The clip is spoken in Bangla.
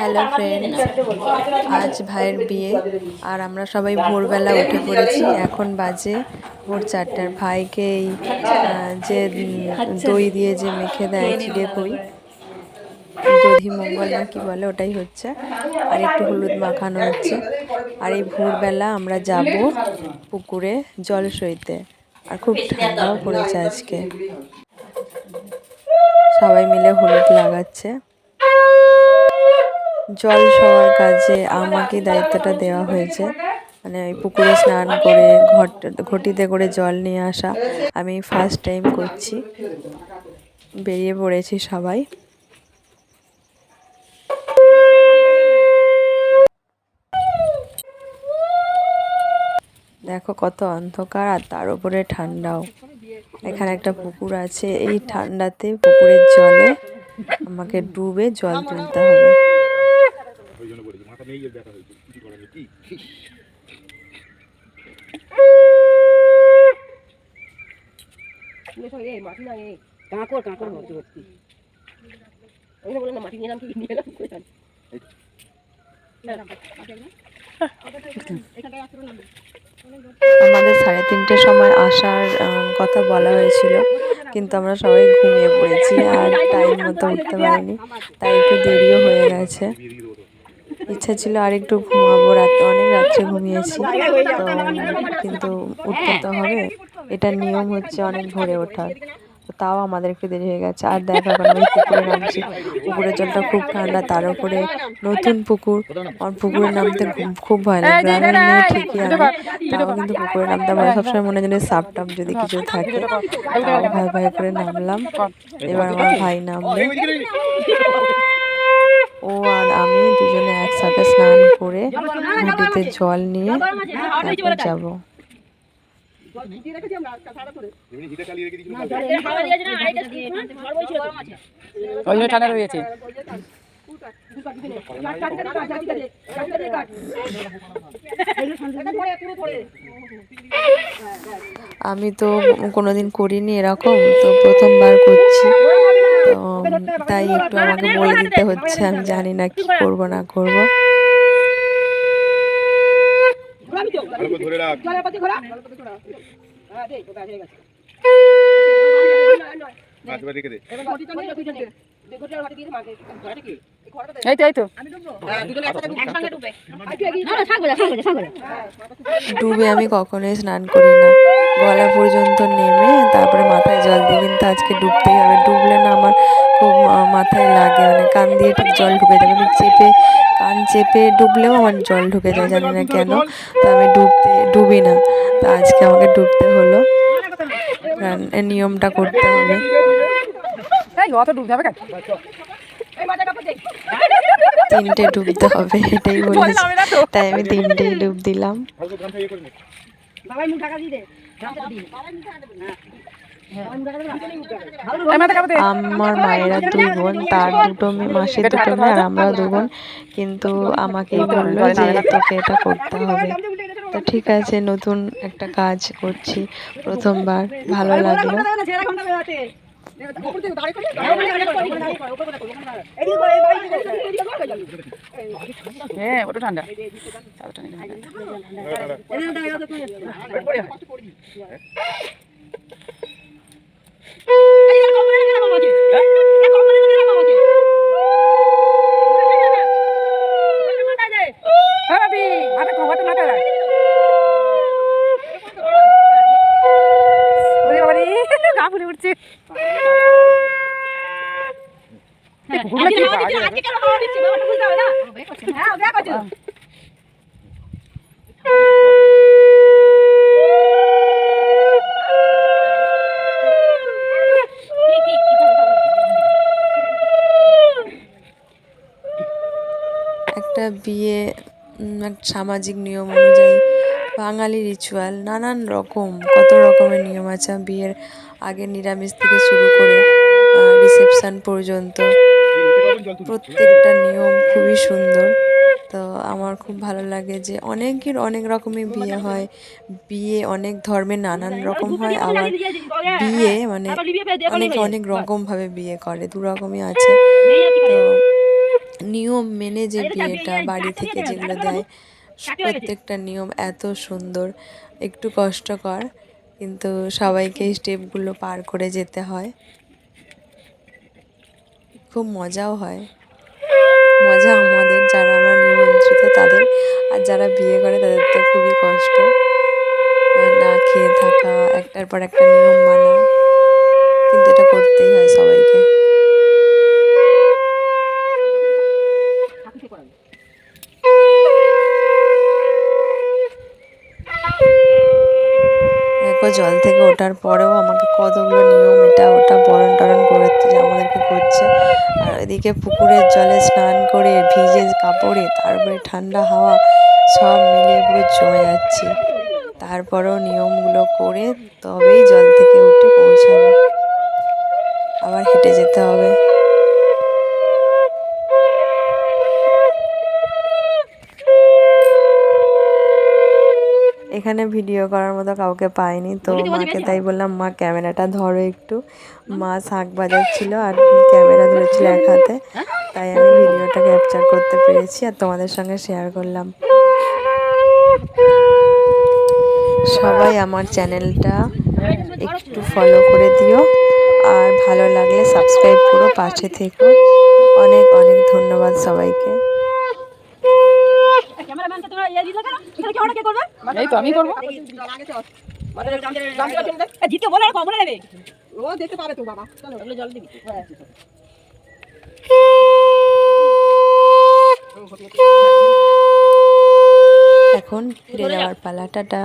হ্যালো ফ্রেন্ডস আজ ভাইয়ের বিয়ে আর আমরা সবাই ভোরবেলা উঠে পড়েছি। এখন বাজে ভোর চারটার। ভাইকে এই যে দই দিয়ে যে মেখে দেয় চিড়ে বই দধি মঙ্গল না কি বলে ওটাই হচ্ছে। আর একটু হলুদ মাখানো হচ্ছে। আর এই ভোরবেলা আমরা যাব পুকুরে জল সইতে। আর খুব ঠান্ডাও পড়েছে আজকে। সবাই মিলে হলুদ লাগাচ্ছে। জল সবার কাজে আমাকে দায়িত্বটা দেওয়া হয়েছে। মানে ওই পুকুরে স্নান করে ঘট, ঘটিতে করে জল নিয়ে আসা আমি ফার্স্ট টাইম করছি। বেরিয়ে পড়েছি সবাই। দেখো কত অন্ধকার আর তার উপরে ঠান্ডাও। এখানে একটা পুকুর আছে, এই ঠান্ডাতে পুকুরের জলে আমাকে ডুবে জল তুলতে হবে। ব্যথা হয়েছে। কিছু করার নেই। কি মাটি না এই কাঁকড় কাঁকড় ভর্তি ভর্তি ওই বললাম না মাটি নিয়ে এলাম কি? নিয়ে এলাম করে জানি। আমাদের সাড়ে তিনটের সময় আসার কথা বলা হয়েছিল কিন্তু আমরা সবাই ঘুমিয়ে পড়েছি আর টাইম মতো উঠতে পারিনি তাই একটু দেরিও হয়ে গেছে। ইচ্ছা ছিল আর একটু ঘুমাবো রাতে অনেক রাত্রে ঘুমিয়েছি। তো কিন্তু উঠতে তো হবে। এটা নিয়ম হচ্ছে অনেক ভোরে ওঠার তাও আমাদের একটু দেরি হয়ে গেছে। আর দেখো এখন আমি পুকুরে নামছি। পুকুরের জলটা খুব ঠান্ডা তার উপরে নতুন পুকুর। আমার পুকুরে নামতে খুব- খুব ভয় লাগে গ্রামের মেয়ে ঠিকই আমি তাও কিন্তু পুকুরে নামতে আমার সবসময় মনে হয় যেন সাপ টাপ যদি কিছু থাকে তাও ভয় ভয় করে নামলাম। এবার আমার ভাই নামবে। ও আর আমি দুজনে একসাথে স্নান করে নদীতে জল নিয়ে তারপর যাব। আমি তো কোনোদিন করিনি এরকম, তো প্রথমবার করছি। তাই একটু আমাকে বলে দিতে হচ্ছে আমি জানি না কি করব না করব। ধরে রাখ। দে। এই তো এই তো। ডুবে। আমি কখনোই স্নান করি না। গলা পর্যন্ত নেমে তারপরে মাথায় জল দিই। কিন্তু আজকে ডুবতেই হবে। ডুবলে না আমার খুব মাথায় লাগে। মানে কান দিয়ে ঠিক জল ঢুকে যাবে। আমি চেপে কান চেপে ডুবলেও আমার জল ঢুকে যায় জানি না কেন। তো আমি ডুবতে ডুবি না। তো আজকে আমাকে ডুবতে হলো। নিয়মটা করতে হবে। এই অত ডুবতে হবে কেন? তিনটে ডুবতে হবে এটাই বলেছি। তাই আমি তিনটেই ডুব দিলাম। আমার মায়েরা দুই বোন তার দুটো মেয়ে মাসির দুটো মেয়ে আর আমরাও দু বোন। কিন্তু আমাকেই বলল যে তোকে এটা করতে হবে। তো ঠিক আছে নতুন একটা কাজ করছি প্রথমবার। ভালো লাগল। হ্যাঁ ওটা ঠান্ডা। ঠান্ডা। হ্যাঁ মাথা খবরটা মাথা রাখ ওরে বাবারে গা ফুলে উঠছে ঘুরলে কি পাওয়া যাবে? একটা বিয়ে সামাজিক নিয়ম অনুযায়ী বাঙালি রিচুয়াল নানান রকম, কত রকমের নিয়ম আছে। বিয়ের আগে নিরামিষ থেকে শুরু করে রিসেপশন পর্যন্ত প্রত্যেকটা নিয়ম খুবই সুন্দর। তো আমার খুব ভালো লাগে যে অনেকের অনেক রকমের বিয়ে হয়। বিয়ে অনেক ধর্মের নানান রকম হয়। আবার বিয়ে মানে অনেকে অনেক রকমভাবে বিয়ে করে দু রকমই আছে। তো নিয়ম মেনে যে বিয়েটা, বাড়ি থেকে যেগুলো দেয় প্রত্যেকটা নিয়ম এত সুন্দর, একটু কষ্টকর, কিন্তু সবাইকে স্টেপগুলো পার করে যেতে হয়। খুব মজাও হয়। মজা আমাদের, যারা আমরা নিমন্ত্রিত তাদের, আর যারা বিয়ে করে তাদের তো খুবই কষ্ট। না খেয়ে থাকা, একটার পর একটা নিয়ম মানা, কিন্তু এটা করতেই হয় সবাইকে ঠাকুরকে করাবে দেখো জল থেকে ওঠার পরেও আমাকে কতগুলো নিয়ম এটা ওটা বরণ টরণ করতে আমাদেরকে করছে। আর এদিকে পুকুরের জলে স্নান করে ভিজে কাপড়ে তারপরে ঠান্ডা হাওয়া সব মিলিয়ে পুরো জমে যাচ্ছে। তারপরেও নিয়মগুলো করে তবেই জল থেকে উঠে পৌঁছাবো। আবার হেঁটে যেতে হবে। এখানে ভিডিও করার মতো কাউকে পাইনি তো মাকে তাই বললাম মা ক্যামেরাটা ধরো একটু। মা শাক বাজাচ্ছিল আর ক্যামেরা ধরেছিল এক হাতে। তাই আমি ভিডিওটা ক্যাপচার করতে পেরেছি আর তোমাদের সঙ্গে শেয়ার করলাম। সবাই আমার চ্যানেলটা একটু ফলো করে দিও আর ভালো লাগলে সাবস্ক্রাইব করো পাশে থেকো। অনেক অনেক ধন্যবাদ সবাইকে। ক্যামেরাম্যানকে তোমরা ইয়ে দিলে কেন? এখানে ক্যামেরা কে করবে? এই তো আমি করব। জিতে বলে রাখো মনে নেবে। ও দেখতে পাবে তো বাবা। চলো। জল দিবি। হ্যাঁ। এখন ফিরে যাওয়ার পালা টাটা